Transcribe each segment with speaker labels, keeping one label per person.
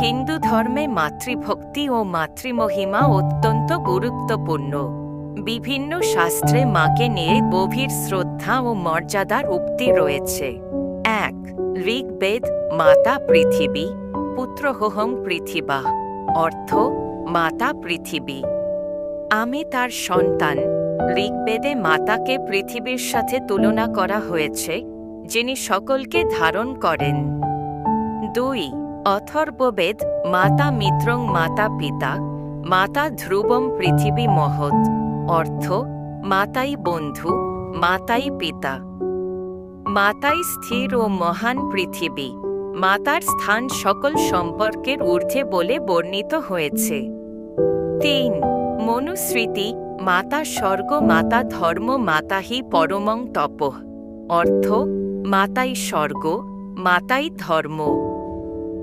Speaker 1: হিন্দু ধর্মে মাতৃভক্তি ও মাতৃমহিমা অত্যন্ত গুরুত্বপূর্ণ। বিভিন্ন শাস্ত্রে মাকে নিয়ে গভীর শ্রদ্ধা ও মর্যাদার উক্তি রয়েছে। এক, ঋগ্বেদ, মাতা পৃথিবী পুত্রহোহং পৃথিবা। অর্থ, মাতা পৃথিবী। আমি তার সন্তান। ঋগ্বেদে মাতাকে পৃথিবীর সাথে তুলনা করা হয়েছে, যিনি সকলকে ধারণ করেন। দুই অথর্ববেদ মাতা মিত্রং মাতা পিতা, মাতা ধ্রুবম পৃথিবী মহৎ। অর্থ, মাতাই বন্ধু, মাতাই পিতা। মাতাই স্থির ও মহান পৃথিবী। মাতার স্থান সকল সম্পর্কের ঊর্ধ্বে বলে বর্ণিত হয়েছে। তিন, মনুস্মৃতি, মাতা স্বর্গ, মাতা ধর্ম, মাতাহি পরমং তপ। অর্থ, মাতাই স্বর্গ, মাতাই ধর্ম।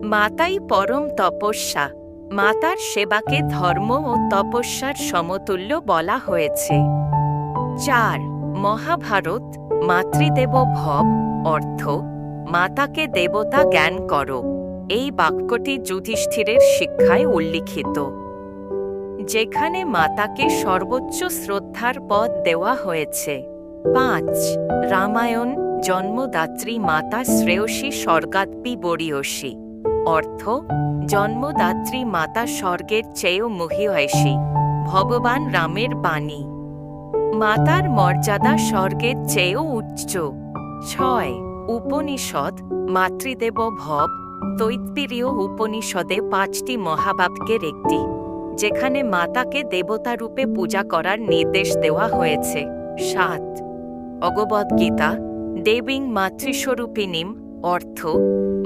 Speaker 1: মাতাই পরম তপস্যা। মাতার সেবাকে ধর্ম ও তপস্যার সমতুল্য বলা হয়েছে। চার, মহাভারত, মাতৃদেব ভব, অর্থ, মাতাকে দেবতা জ্ঞান করো। এই বাক্যটি যুধিষ্ঠিরের শিক্ষায় উল্লিখিত। যেখানে মাতাকে সর্বোচ্চ শ্রদ্ধার পদ দেওয়া হয়েছে। পাঁচ, রামায়ণ, জন্মদাত্রী মাতা শ্রেয়সী স্বর্গাত্মী বরিয়সী অর্থ, জন্মদাত্রী মাতা স্বর্গের চেয়েও মহিয়সী ভগবান রামের বাণী। মাতার মর্যাদা স্বর্গের চেয়েও উচ্চ। ছয় উপনিষদ মাতৃদেব ভব তৈত্তিরীয় উপনিষদে পাঁচটি মহাবাক্যের একটি, যেখানে মাতাকে দেবতা রূপে পূজা করার নির্দেশ দেওয়া হয়েছে। সাত, অগবদ্গীতা, দেবীং মাতৃস্বরূপিনীম অর্থ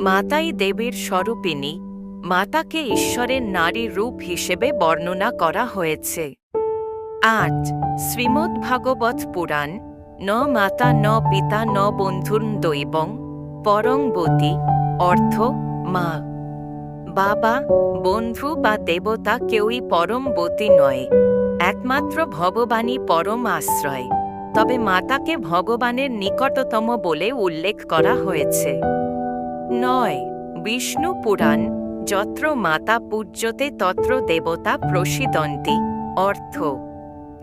Speaker 1: মাতাই দেবীর স্বরূপিণী, মাতাকে ঈশ্বরের নারী রূপ হিসেবে বর্ণনা করা হয়েছে। আট, শ্রীমদ্ ভাগবত পুরাণ, ন মাতা ন পিতা ন বন্ধুর দৈবং পরংবতী অর্থ, মা। বাবা, বন্ধু বা দেবতা কেউই পরমবতী নয়, একমাত্র ভগবানই পরম আশ্রয়। তবে মাতাকে ভগবানের নিকটতম বলে উল্লেখ করা হয়েছে। নয়, বিষ্ণু পুরাণ, যত্র মাতা পূজ্যতে তত্র দেবতা প্রসিদন্তি, অর্থ,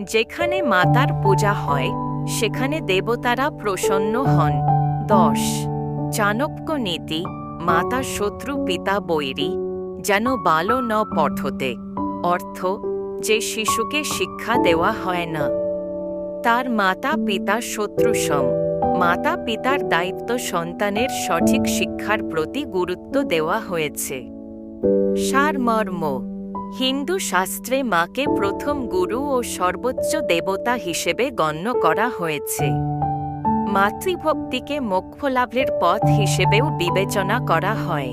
Speaker 1: যেখানে মাতার পূজা হয়, সেখানে দেবতারা প্রসন্ন হন। দশ, চাণক্য নীতি, মাতা শত্রু পিতা বৈরী, যেন বালো ন পঠতে, অর্থ, যে শিশুকে শিক্ষা দেওয়া হয় না। তার মাতা পিতা শত্রুসম। মাতা পিতার দায়িত্ব সন্তানের সঠিক শিক্ষার প্রতি গুরুত্ব দেওয়া হয়েছে। সারমর্ম, হিন্দু শাস্ত্রে মাকে প্রথম গুরু ও সর্বোচ্চ দেবতা হিসেবে গণ্য করা হয়েছে। মাতৃভক্তিকে মোক্ষলাভের পথ হিসেবেও বিবেচনা করা হয়।